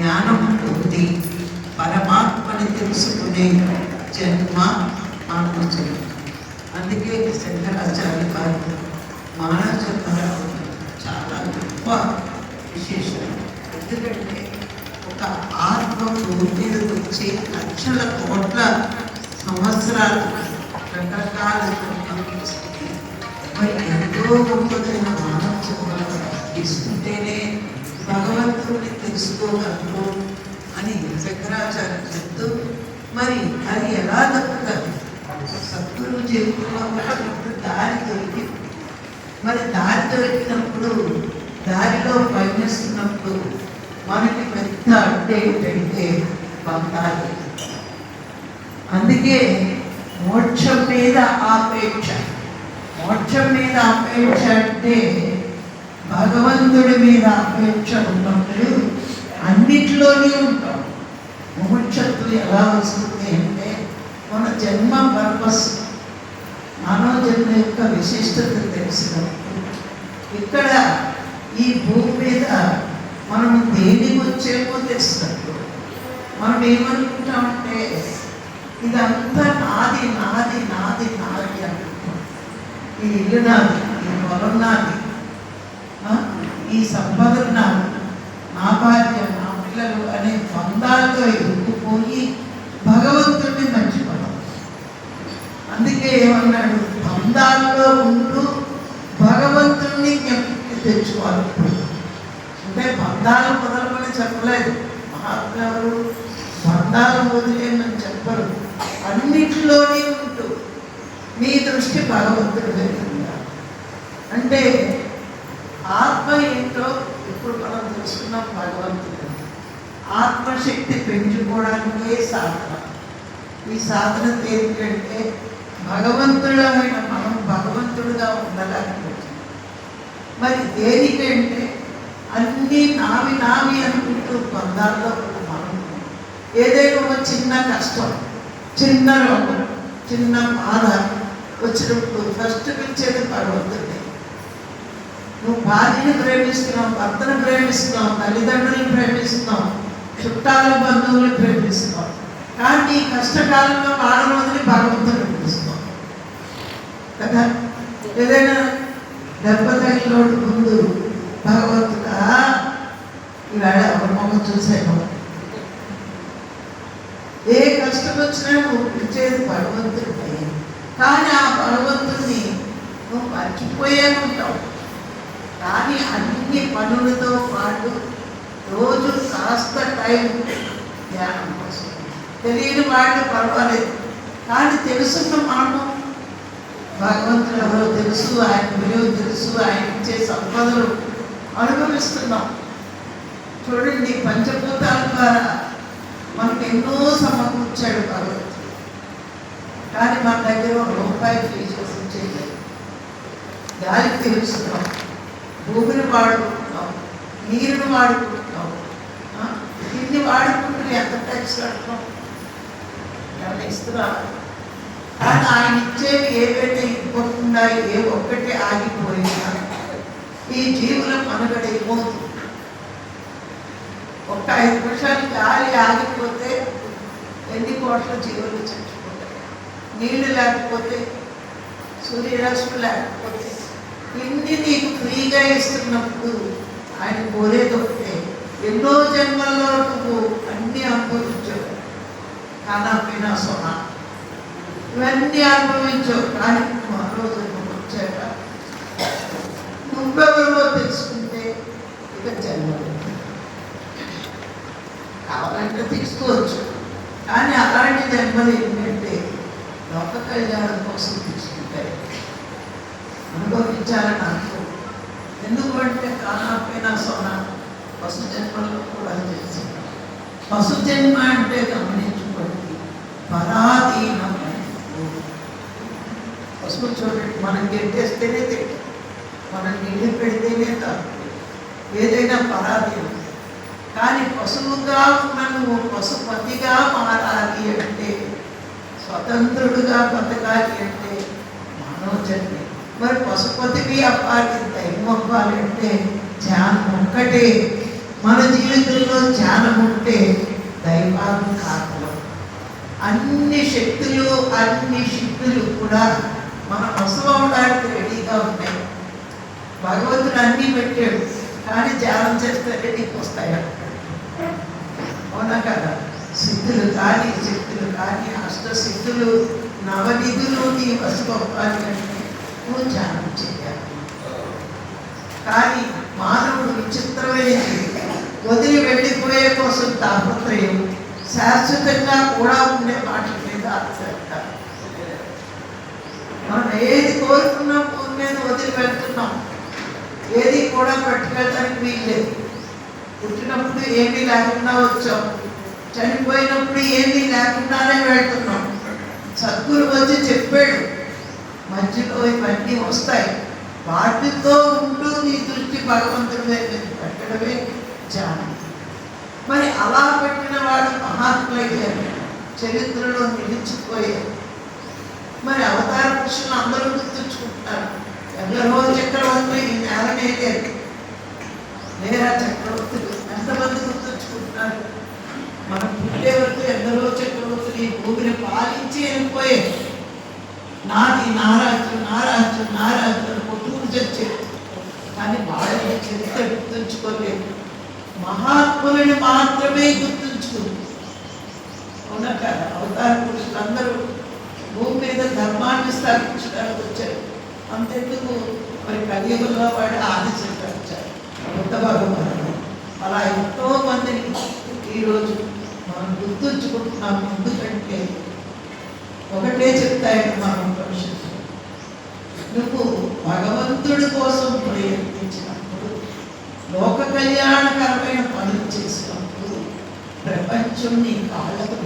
జ్ఞానం పొంది పరమాత్మని తెలుసుకునే జన్మ మానవ జన్మ అందుకే శంకరాచార్య గారు మానవ జన్మ చాలా గొప్ప విశేషం ఎందుకంటే ఒక ఆత్మ భూమి వచ్చే లక్షల కోట్ల సంవత్సరాలు రకరకాల మరి ఎంతో గొప్పదైన భగవంతుడిని అని శంకరాచార్య చెప్తూ మరి అది ఎలా తప్పుతుంది? సత్తులు జీవితంలో ఉన్నప్పుడు దారి దొరికి మరి దారి దొరికినప్పుడు దారిలో పయనిస్తున్నప్పుడు మనకి పెద్ద అడ్డే ఏంటంటే బంధాలు అందుకే మోక్షం మీద ఆపేక్ష. మోక్షం మీద ఆపేక్ష అంటే భగవంతుడి మీద అపేక్ష ఉన్నప్పుడు అన్నిటిలోనే ఉంటాం. మోక్షత్వం ఎలా వస్తుంది అంటే మన జన్మ పర్పస్ మానవ జన్మ యొక్క విశిష్టత తెలిసినప్పుడు ఇక్కడ ఈ భూమి మీద మనం దేనికి వచ్చేమో తెలిసినప్పుడు మనం ఏమనుకుంటామంటే ఇదంతా నాది నాది నాది నాది అనుకుంటాం. ఈ ఇల్లు నాది ఈ పొలం నాది ఈ సంపద నాది నా భార్య పిల్లలు అనే బంధాలతో ఇరుక్కుపోయి భగవంతుడిని మర్చిపోతాం. అందుకే ఏమన్నాడు? బంధాల్లో ఉంటూ భగవంతుడిని జ్ఞప్తికి తెచ్చుకోవాలి అంటే బంధాలు మొదలమని చెప్పలేదు. మహాత్ములు బంధాలు వదిలేమని చెప్పరు. అన్నిటిలోనే ఉంటూ మీ దృష్టి భగవంతుడి మీద అంటే ఆత్మ ఏంటో ఇప్పుడు మనం తెలుసుకున్నాం భగవంతుడు. ఆత్మశక్తి పెంచుకోవడానికే సాధన. ఈ సాధన ఏంటంటే భగవంతుడమైన మనం భగవంతుడుగా ఉండలేకపోతుంది మరి దేనికంటే అన్నీ నావి నావి అనుకుంటూ బంధాల్లో మనం ఏదైనా ఒక చిన్న కష్టం చిన్న రోగం చిన్న బాధ వచ్చినప్పుడు ఫస్ట్ పిలిచేది భగవంతుడే నువ్వు భార్యను ప్రేమిస్తున్నావు భర్తను ప్రేమిస్తున్నావు తల్లిదండ్రులను ప్రేమిస్తున్నావు చుట్టాల బంధువులు ప్రేమిస్తున్నావు కానీ ఈ కష్టకాలంలో వాళ్ళని భగవంతుని పిలుస్తున్నావు కదా? ఏదైనా దెబ్బ తగిలోడు ముందు భగవంతుడా? ఈవేళ ఒక మొహం చూసాను ఏ కష్టం వచ్చినా నువ్వు పిలిచేది భగవంతుడిపై కానీ ఆ భగవంతుడిని నువ్వు మర్చిపోయే ఉంటావు. కానీ అన్ని పనులతో పాటు రోజు కాస్త టైం ధ్యానం కోసం. తెలియని వాళ్ళు పర్వాలేదు. కానీ తెలుసున్న మనము భగవంతుడు ఎవరో తెలుసు ఆయన విలువ తెలుసు ఆయన ఇచ్చే సంపదలు అనుభవిస్తున్నాం. చూడండి పంచభూతాల ద్వారా మనకు ఎన్నో సమకూర్చాడు భగవంతుడు. కానీ మన దగ్గర ఒక రూపాయి ఫీజు చేయలేదు. గాలికి తెలుస్తున్నాం భూమిని వాడుకుంటున్నాం నీరును వాడుకుంటున్నాం దీన్ని ఇన్ని వాడుకుంటూ ఎంత టచ్ కడుతున్నాం ఏమైనా ఇస్తున్నారా కానీ ఆయన ఇచ్చేవి ఏవైతే ఇవ్వకుండా ఏ ఒక్కటి ఆగిపోయినా ఈ జీవుల మనుగడ అయిపోతుంది ఒక్క ఐదు నిమిషాలు గాలి ఆగిపోతే ఎన్ని కోట్ల జీవులు చచ్చిపోతాయి? నీళ్ళు లేకపోతే సూర్యరశ్మి లేకపోతే ఇన్ని నీకు ఫ్రీగా ఇస్తున్నప్పుడు ఆయన కోరేది ఒకటే ఎన్నో జన్మల్లో నువ్వు అన్ని కన్నా కానా సొనా. ఇవన్నీ అనుభవించావు కానీ మరో జన్మకు వచ్చాక. నువ్వెవరో తెలుసుకుంటే ఇక జన్మ కావాలంటే తీసుకోవచ్చు. కానీ అలాంటి జన్మలు ఏంటంటే లోక కళ్యాణం కోసం తీసుకుంటాయి అనుభవించాలని అంటే కానకపోయినా సోనా పశు జన్మల్లో కూడా చేసి పశు జన్మ అంటే గమనించుకోండి పరాధీనమైన పశువు చూడండి మనం గెట్టేస్తేనే తింటాం. మనం నీళ్ళు పెడితేనే తాగు ఏదైనా పరాధీనం. కానీ పశువుగా ఉన్న నువ్వు పశుపతిగా మారాలి అంటే స్వతంత్రుడుగా బతకాలి అంటే మరి పశుపతివి అవ్వాలి దైవం అవ్వాలి అంటే ధ్యానం ఒక్కటే. మన జీవితంలో ధ్యానం ఉంటే దైవాన్ని కాకలం అన్ని శక్తులు అన్ని శక్తులు కూడా మన అవడానికి రెడీగా ఉన్నాయి. భగవంతుడు అన్నీ పెట్టాడు కానీ ధ్యానం చేస్తే రెడీకి వస్తాయి? అవునా కదా? సిద్ధులు కానీ శక్తులు కానీ అష్ట సిద్ధులు నవనిధులు నీ వసుకోవాలి అంటే నువ్వు ధ్యానం చేయాలి. కానీ మానవుడు విచిత్రమైనది. వదిలి వెళ్ళిపోయే కోసం తాపత్రయం శాశ్వతంగా కూడా ఉండే వాటి మీద ఆధారపడతారు మనం ఏది కోరుకున్నాం భూమి మీద వదిలి వెళ్తున్నాం. ఏది కూడా పట్టుకెళ్ళడానికి వీల్లేదు. పుట్టినప్పుడు ఏమీ లేకుండా వచ్చాం. చనిపోయినప్పుడు ఏమీ లేకుండానే వెళ్తున్నాం. సద్గురు వచ్చి చెప్పాడు మధ్యలో ఇవన్నీ వస్తాయి. వాటితో ఉంటూ నీ దృష్టి భగవంతుడి మీద పెట్టడమే ధ్యానం మరి అలా పెట్టిన వాడు మహాత్ములయ్యారు చరిత్రలో నిలిచిపోయారు మరి అవతార పురుషులు అందరూ గుర్తుంచుకుంటారు. ఎవరో చక్రవర్తులు ఈ నేల నేలేరు లేరా చక్రవర్తులు? ఎంతమంది గుర్తుంచుకుంటున్నారు మనం పుట్టే వరకు ఎందరో చక్రవర్తులు ఈ భూమిని పాలించి వెళ్ళిపోయారు. నాది నారాజు నారాజు నారాజు అని కొట్టుకుని చచ్చారు కానీ వాళ్ళ చరిత్ర గుర్తుంచుకోలేదు. మహాత్ములను మాత్రమే గుర్తుంచుకుంది. అవునా కదా అవతార పురుషులందరూ భూమి మీద ధర్మాన్ని స్థాపించడానికి వచ్చారు. అంతెందుకు? మరి కలియుగంలో వాడు ఆదిశంకర్ వచ్చారు బుద్ధ అలా ఎంతో మందిని ఈరోజు మనం గుర్తుంచుకుంటున్నాం. ఎందుకంటే ఒకటే చెప్తాయని మనం భవిష్యత్తు నువ్వు భగవంతుడి కోసం ప్రయత్నించినప్పుడు లోక కళ్యాణకరమైన పనులు చేసినప్పుడు ప్రపంచం నీ కాళ్ళకు